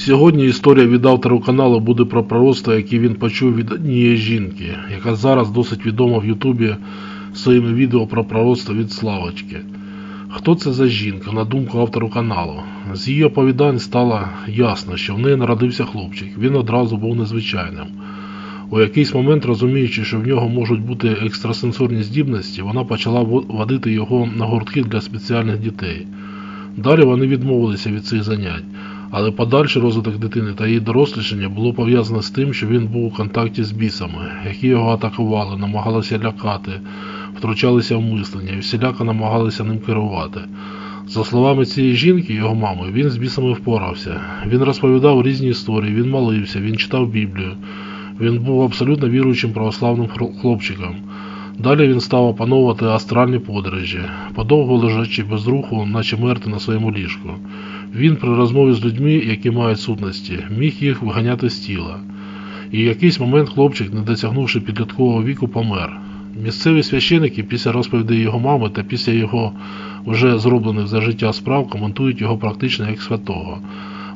Сьогодні історія від автора каналу буде про пророцтво, яке він почув від однієї жінки, яка зараз досить відома в Ютубі своїми відео про пророцтво від Славочки. Хто це за жінка, на думку автору каналу? З її оповідань стало ясно, що в неї народився хлопчик, він одразу був незвичайним. У якийсь момент, розуміючи, що в нього можуть бути екстрасенсорні здібності, вона почала водити його на гуртки для спеціальних дітей. Далі вони відмовилися від цих занять, але подальший розвиток дитини та її дорослішання було пов'язане з тим, що він був у контакті з бісами, які його атакували, намагалися лякати, втручалися в мислення і всіляко намагалися ним керувати. За словами цієї жінки, його мами, він з бісами впорався. Він розповідав різні історії, він молився, він читав Біблію. Він був абсолютно віруючим православним хлопчиком. Далі він став опановувати астральні подорожі, подовго лежачи без руху, наче мертвий на своєму ліжку. Він при розмові з людьми, які мають сутності, міг їх виганяти з тіла. І в якийсь момент хлопчик, не досягнувши підліткового віку, помер. Місцеві священики після розповідей його мами та після його вже зроблених за життя справ коментують його практично як святого.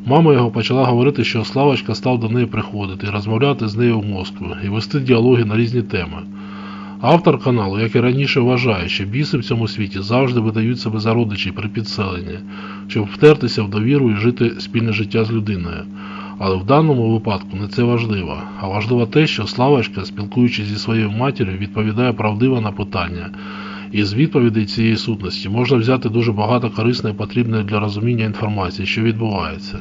Мама його почала говорити, що Славочка став до неї приходити, розмовляти з нею в Москву і вести діалоги на різні теми. Автор каналу, як і раніше, вважає, що біси в цьому світі завжди видають себе за родичі при підселенні, щоб втертися в довіру і жити спільне життя з людиною. Але в даному випадку не це важливо, а важливо те, що Славочка, спілкуючись зі своєю матір'ю, відповідає правдиво на питання. І з відповідей цієї сутності можна взяти дуже багато корисної і потрібної для розуміння інформації, що відбувається.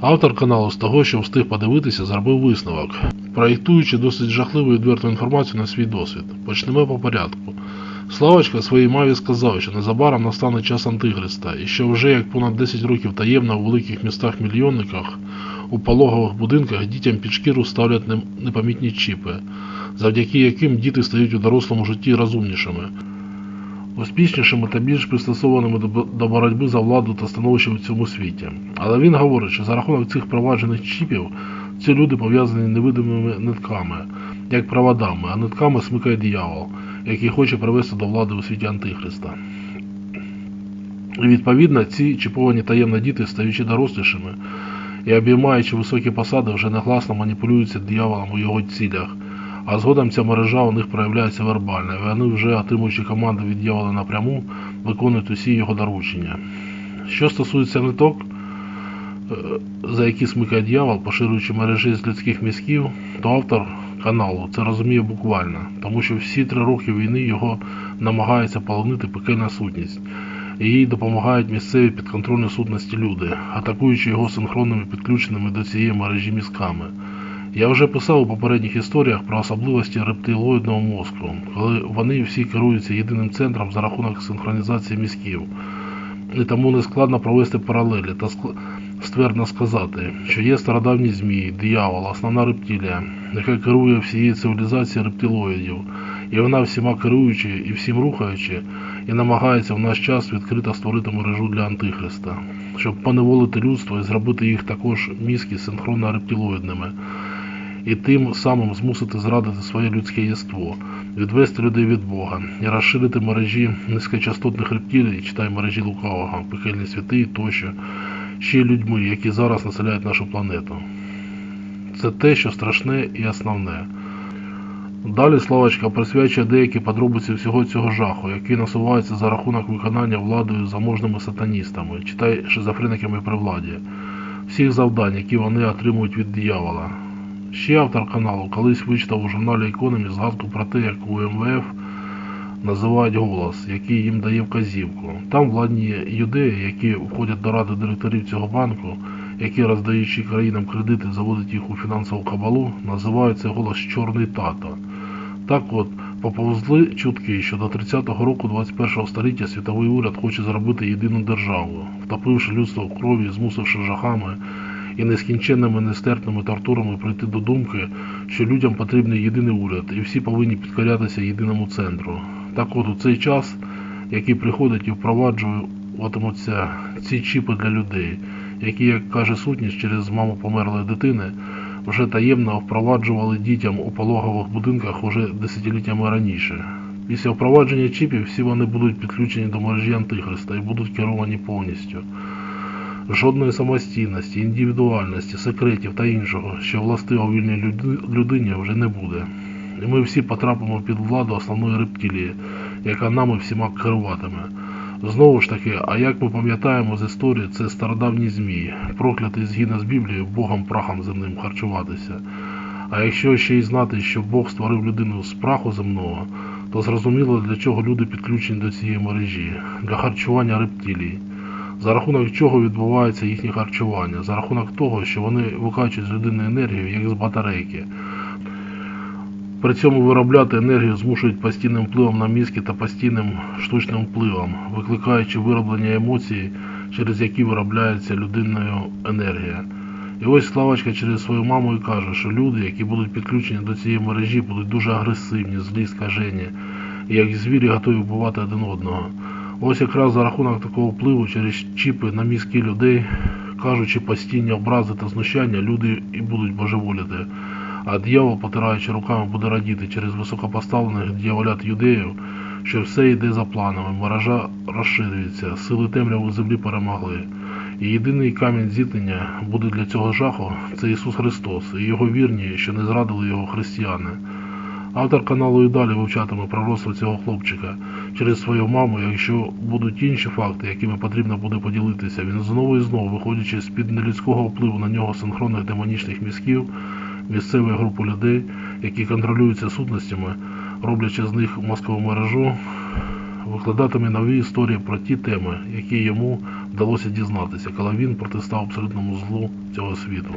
Автор каналу з того, що встиг подивитися, зробив висновок, проєктуючи досить жахливу і відверту інформацію на свій досвід. Почнемо по порядку. Славочка своїй маві сказав, що незабаром настане час Антихриста, і що вже як понад 10 років таємно у великих містах-мільйонниках у пологових будинках дітям під шкіру ставлять непомітні чіпи, завдяки яким діти стають у дорослому житті розумнішими, успішнішими та більш пристосованими до боротьби за владу та становище у цьому світі. Але він говорить, що за рахунок цих проваджених чіпів ці люди пов'язані невидимими нитками, як проводами, а нитками смикає диявол, який хоче привести до влади у світі Антихриста. І відповідно ці чіповані таємно діти, стаючи дорослішими і обіймаючи високі посади, вже негласно маніпулюються дияволом у його цілях. А згодом ця мережа у них проявляється вербально, і вони вже, отримуючи команди від дьявола напряму, виконують усі його доручення. Що стосується ниток, за які смикає дьявол, поширюючи мережі з людських мізків, то автор каналу це розуміє буквально, тому що всі три роки війни його намагається полонити пекельна сутність. І їй допомагають місцеві підконтрольні сутності люди, атакуючи його синхронними підключеними до цієї мережі мізками. Я вже писав у попередніх історіях про особливості рептилоїдного мозку, коли вони всі керуються єдиним центром за рахунок синхронізації мізків. І тому не складно провести паралелі та ствердно сказати, що є стародавній змій, диявол, основна рептилія, яка керує всією цивілізацією рептилоїдів, і вона всіма керуючи і всім рухаючи, і намагається в наш час відкрито створити мережу для Антихриста, щоб поневолити людство і зробити їх також мізки синхронно рептилоїдними, і тим самим змусити зрадити своє людське єство, відвести людей від Бога і розширити мережі низькочастотних рептилій, читай мережі лукавого, пекельні святи тощо, ще людьми, які зараз населяють нашу планету. Це те, що страшне і основне. Далі Славочка присвячує деякі подробиці всього цього жаху, який насувається за рахунок виконання владою заможними сатаністами, читай шизофрениками при владі, всіх завдань, які вони отримують від диявола. Ще автор каналу колись вичитав у журналі Економі згадку про те, як у МВФ називають голос, який їм дає вказівку. Там владні юдеї, які входять до ради директорів цього банку, які, роздаючи країнам кредити, заводять їх у фінансову кабалу, називають цей голос Чорний тато. Так от, поповзли чутки, що до 30-го року 21-го століття світовий уряд хоче зробити єдину державу, втопивши людство в крові, змусивши жахами і нескінченними нестерпними тортурами прийти до думки, що людям потрібний єдиний уряд, і всі повинні підкорятися єдиному центру. Так от у цей час, який приходить і впроваджуватимуться ці чіпи для людей, які, як каже сутність, через маму померлої дитини, вже таємно впроваджували дітям у пологових будинках уже десятиліттями раніше. Після впровадження чіпів всі вони будуть підключені до мережі Антихриста і будуть керовані повністю. Жодної самостійності, індивідуальності, секретів та іншого, що властиво вільній людині, вже не буде. І ми всі потрапимо під владу основної рептилії, яка нами всіма керуватиме. Знову ж таки, а як ми пам'ятаємо з історії, це стародавній змій, проклятий згідно з Біблією Богом прахом земним харчуватися. А якщо ще й знати, що Бог створив людину з праху земного, то зрозуміло, для чого люди підключені до цієї мережі, для харчування рептилій. За рахунок чого відбувається їхнє харчування? За рахунок того, що вони викачують з людини енергію, як з батарейки. При цьому виробляти енергію змушують постійним впливом на мізки та постійним штучним впливом, викликаючи вироблення емоцій, через які виробляється людиною енергія. І ось Славочка через свою маму і каже, що люди, які будуть підключені до цієї мережі, будуть дуже агресивні, злі, скажені, і як звірі готові вбивати один одного. Ось якраз за рахунок такого впливу через чіпи на мізки людей, кажучи постійні образи та знущання, люди і будуть божеволіти. А дьявол, потираючи руками, буде радіти через високопоставлених дьяволят юдеїв, що все йде за планами, мережа розширюється, сили темряви землі перемогли. І єдиний камінь зіткнення буде для цього жаху це Ісус Христос і Його вірні, що не зрадили його християни. Автор каналу і далі вивчатиме пророцтво цього хлопчика через свою маму, якщо будуть інші факти, якими потрібно буде поділитися, він знову і знову, виходячи з-під нелюдського впливу на нього синхронних демонічних мізків, місцевої групи людей, які контролюються сутностями, роблячи з них мозкову мережу, викладатиме нові історії про ті теми, які йому вдалося дізнатися, коли він протистав абсолютному злу цього світу.